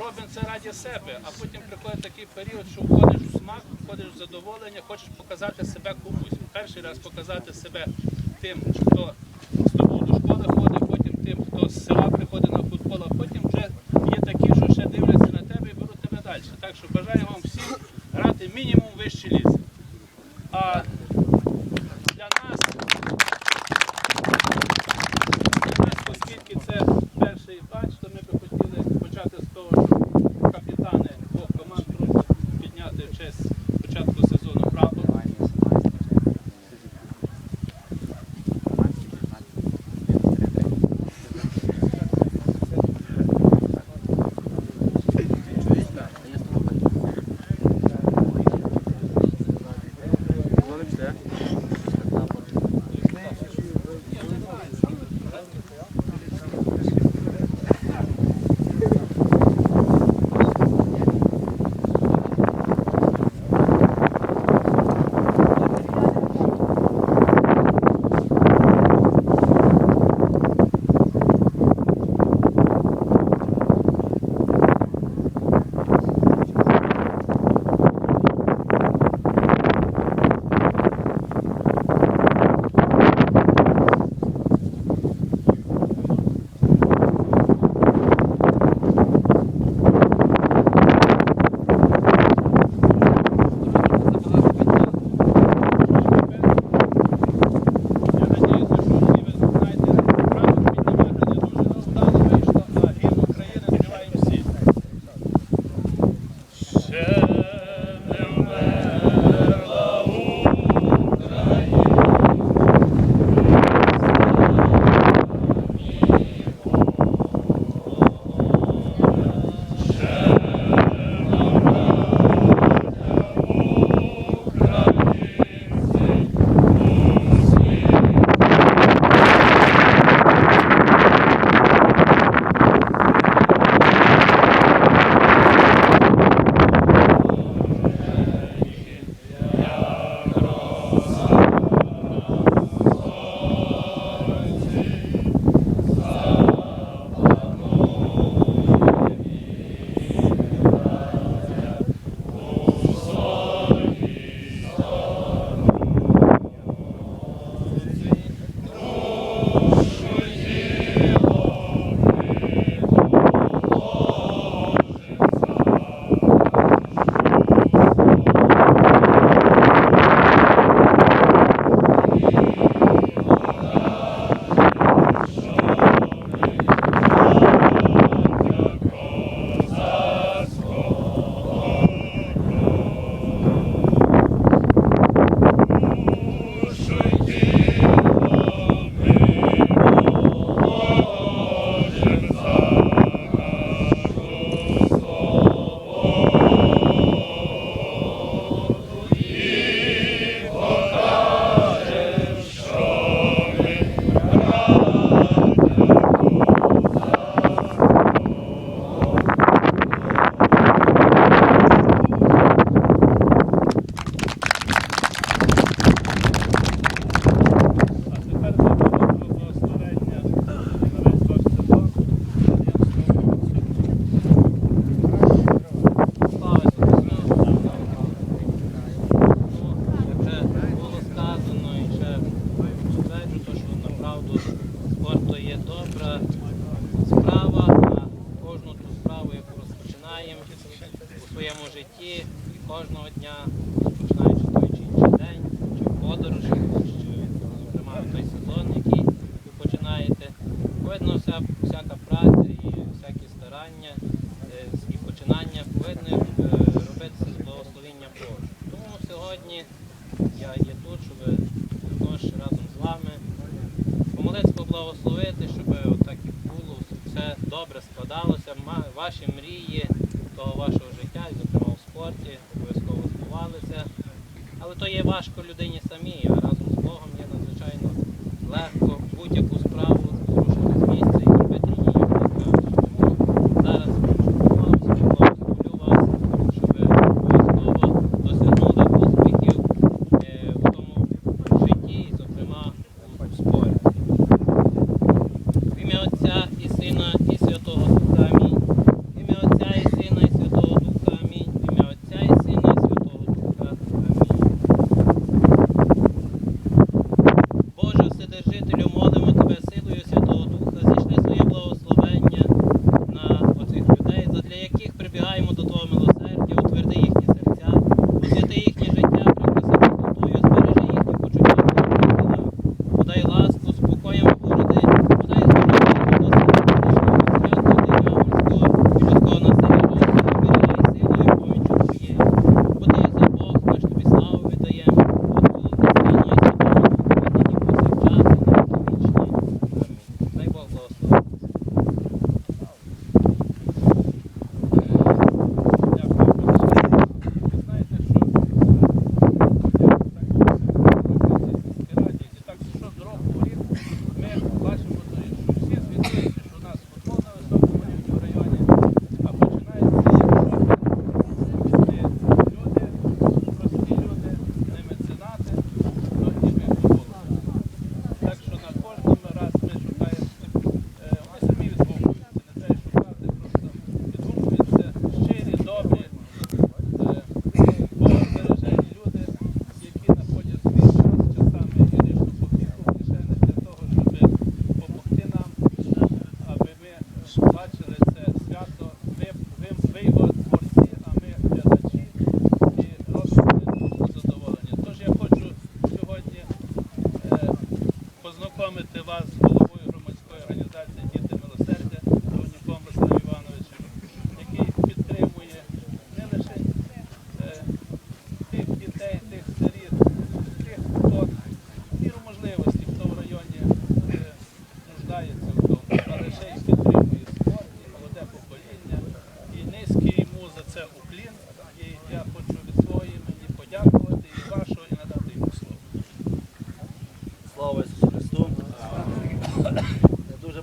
робимо це раді себе, а потім приходить такий період, що входиш в смак, входиш в задоволення, хочеш показати себе комусь. Перший раз показати себе тим, хто з тобою до школи ходить, потім тим, хто з села приходить на футбол, а потім вже є такі, що ще дивляться на тебе і беруть тебе далі. Так що бажаю вам всім грати мінімум вищі ліс. А то, що направду спорт то є добра справа, а кожну ту справу, яку розпочинаємо у своєму житті, і кожного дня, починаючи той чи інший день, чи подорож, чи зокрема той сезон, який ви починаєте, видно вся, всяка праця і всякі старання е, і починання повинні е, робитися з благословіння Божого. Тому сьогодні я є тут, щоб також разом з вами помолитися, поблагословити, щоб так і було, все добре складалося, ваші мрії того вашого життя, зокрема в спорті, обов'язково збувалися. Але то є важко людині самій, а разом з Богом є надзвичайно легко будь-яку справу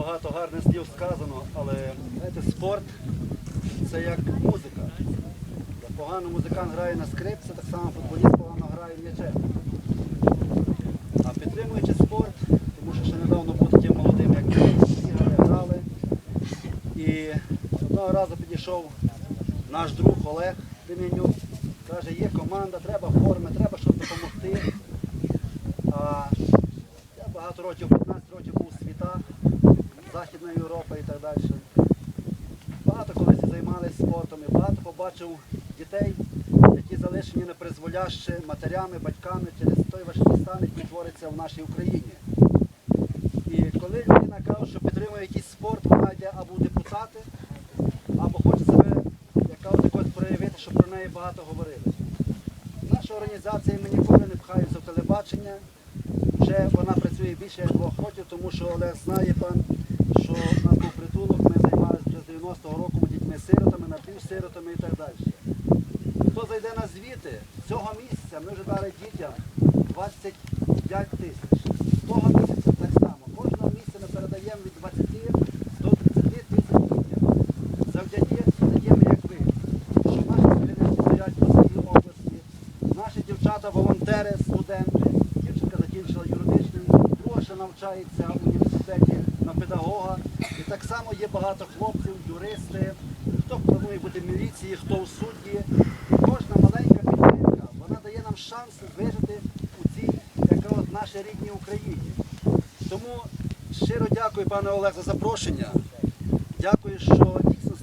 багато гарних слів сказано, але знаєте, спорт це як музика. Погано музикант грає на скрипці, так само футболіст погано грає м'ячем. А підтримуючи спорт, тому що ще недавно був таким молодим, як бігали, грали. І одного разу підійшов наш друг Олег Деменюк, каже, є команда, треба форми, треба щось допомогти. А я багато років, 15 років був у світах, Західна Європа і так далі. Багато колись займалися спортом і багато побачив дітей, які залишені непризволяще матерями, батьками через той важкий стан, який твориться в нашій Україні. І коли людина каже, що підтримує якийсь спорт, вона йде або депутати, або хоче себе якось проявити, щоб про неї багато говорили. Наша організація ми ніколи не пхаємося в телебачення. Вже вона працює більше як двох років, тому що Олег знає пан, що на нас був притулок, ми займалися вже з 90-го року дітьми-сиротами, напівсиротами і так далі. Хто зайде на звіти, цього місяця ми вже дали дітям 25 тисяч. Того місяця так само. Кожного місяця ми передаємо від 20 до 30 тисяч дітям. Завдяки таким, як ви, що наші спеціалісти стоять по всій області, наші дівчата-волонтери, студенти, дівчинка закінчила юридичний, друга ще навчається в університеті на педагога. І так само є багато хлопців, юристи, хто планує бути в міліції, хто в судді. І кожна маленька підтримка, вона дає нам шанс вижити у цій, як кажуть, нашій рідній Україні. Тому щиро дякую, пане Олег, за запрошення. Дякую, що дійсно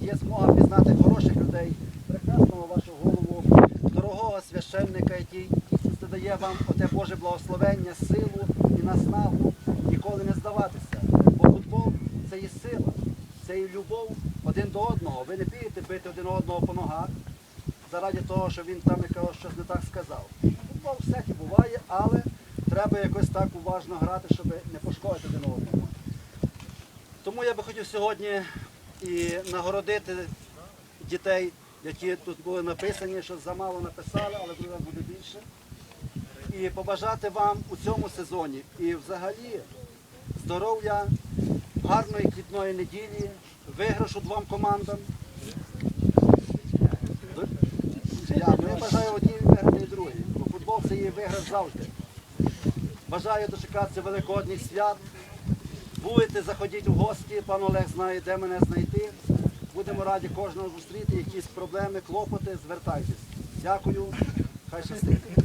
є змога пізнати хороших людей, прекрасного вашого голову, дорогого священника, який дійсно дає вам оте Боже благословення, силу і наснагу ніколи не здаватися. Бо футбол це є сила, це є любов один до одного. Ви не підете бити один одного по ногах заради того, що він там якогось щось не так сказав. Футбол всяке буває, але треба якось так уважно грати, щоб не пошкодити один одного. Тому я би хотів сьогодні і нагородити дітей, які тут були написані, що замало написали, але буде більше. І побажати вам у цьому сезоні і взагалі здоров'я, гарної квітної неділі, виграшу двом командам. Ну, я бажаю одній виграти і другій, бо футбол це є виграш завжди. Бажаю дочекатися великодніх свят. Будете, заходіть в гості, пан Олег знає, де мене знайти. Будемо раді кожного зустріти, якісь проблеми, клопоти, звертайтесь. Дякую, хай щастить.